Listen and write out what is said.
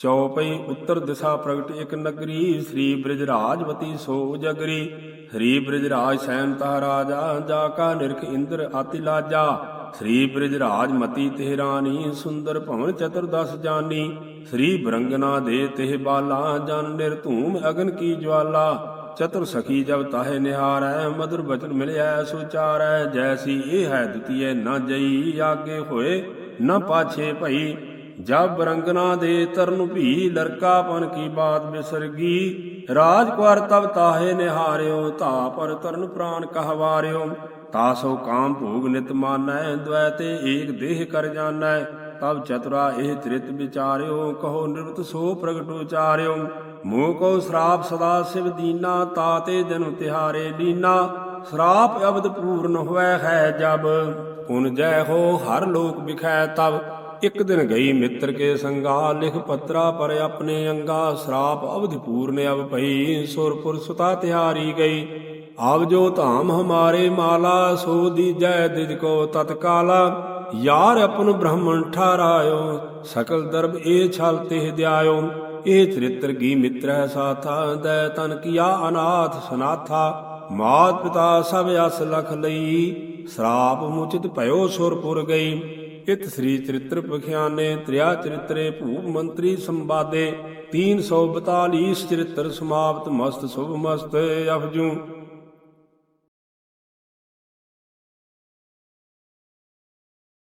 ਚੌਪਈ ਉੱਤਰ ਦਿਸ਼ਾ ਪ੍ਰਗਟ ਇਕ ਨਗਰੀ, ਸ੍ਰੀ ਬ੍ਰਿਜਰਾਜਵਤੀ ਸੋ ਜਗਰੀ ਹਰੀ ਬ੍ਰਿਜਰਾਜ ਸੈਨ ਤਹ ਰਾਜਾ, ਜਾ ਕਾ ਨਿਰਖ ਇੰਦਰ ਅਤਿ ਲਾਜਾ। ਸ੍ਰੀ ਬ੍ਰਿਜਰਾਜ ਮਤੀ ਤਿਹ ਰਾਣੀ, ਸੁੰਦਰ ਭਵਨ ਚਤੁਰਦਸ ਜਾਨੀ। ਸ੍ਰੀ ਬਰੰਗਨਾ ਦੇ ਤਿਹ ਬਾਲਾ, ਜਨ ਨਿਰਧੂਮ ਅਗਨ ਕੀ ਜਵਾਲਾ। ਚਤੁਰ ਸਖੀ ਜਬ ਤਾਹੇ ਨਿਹਾਰੈ ਮధుਰ ਬਚਨ ਮਿਲਿਆ ਸੁਚਾਰੈ। ਜੈਸੀ ਇਹ ਹੈ ਦੁਤੀਏ ਨਾ ਜਈ, ਆਗੇ ਹੋਏ ਨਾ ਪਾਛੇ ਭਈ। ਜਬ ਰੰਗਨਾ ਦੇ ਤਰਨ ਭੀ ਲਰਕਾਪਨ ਕੀ ਬਾਤ ਬਿਸਰਗੀ। ਰਾਜ ਤਬ ਤਾਹੇ ਨਿਹਾਰਿਓ, ਧਾ ਪਰ ਤਰਨ ਪ੍ਰਾਨ ਕਹਵਾਰਿਓ। ਤਾਸੋ ਕਾਮ ਭੋਗ ਨਿਤ ਮਾਨੈ ਦ્વੈ ਏਕ ਦੇਹ ਕਰ ਜਾਣੈ ਤਬ ਚਤੁਰਾ ਇਹ ਤ੍ਰਿਤ ਵਿਚਾਰਿਓ, ਕਹੋ ਨਿਰਵਤ ਸੋ ਪ੍ਰਗਟ ਉਚਾਰਿਓ। ਮੋਹ ਕੋ ਸ਼ਰਾਪ ਸਦਾ ਸਿਵ ਦੀਨਾ ਤਾਤੇ ਜਨ ਤਿਹਾਰੇ ਲੀਨਾ। ਸ਼ਰਾਪ ਅਬਦ ਪੂਰਨ ਹੋਇ ਹੈ ਜਬ, ਪੁਨ ਜੈ ਹੋ ਹਰ ਲੋਕ ਵਿਖੈ ਤਬ। ਇੱਕ ਦਿਨ ਗਈ ਮਿੱਤਰ ਕੇ ਸੰਗਾ, ਲਿਖ ਪਤਰਾ ਪਰ ਆਪਣੇ ਅੰਗਾ, ਸ਼ਰਾਪ ਅਵਧ ਪੂਰਨ ਅਬ ਭਈ ਸੁਰਪੁਰ ਸੁਤਾ ਤਿਹਾਰੀ ਗਈ। ਆਵ ਜੋ ਧਾਮ ਹਮਾਰੇ ਮਾਲਾ, ਸੋ ਦੀਜੈ ਦਿਜ ਕੋ ਤਤਕਾਲਾ। ਯਾਰ ਆਪਨ ਬ੍ਰਹਮਣ ਠਾਰਾਇਓ ਸਕਲ ਦਰਬ ਏ ਛਲ ਤਿਹ ਦਿਆਇਓ। ਇਹ ਚਰਿਤ੍ਰ ਮਿੱਤਰ ਮਿੱਤਰੈ ਸਾਥਾ, ਦੈ ਤਨ ਕੀਆ ਅਨਾਥ ਸਨਾਥਾ। ਮਾਤ ਪਿਤਾ ਸਭ ਅਸ ਲਖ ਲਈ, ਸਰਾਪ ਮੁਚਿਤ ਭਇਓ ਸੁਰਪੁਰ ਗਈ। ਇਤ ਸ੍ਰੀ ਚਰਿਤ੍ਰ ਪਖਿਆਨੇ, ਤ੍ਰਿਆ ਚਰਿਤਰੇ, ਭੂਪ ਮੰਤਰੀ ਸੰਵਾਦੇ 342 ਚਰਿਤ੍ਰ ਸਮਾਪਤ, ਮਸਤ, ਸੁਭ ਮਸਤ ਅਫਜੂ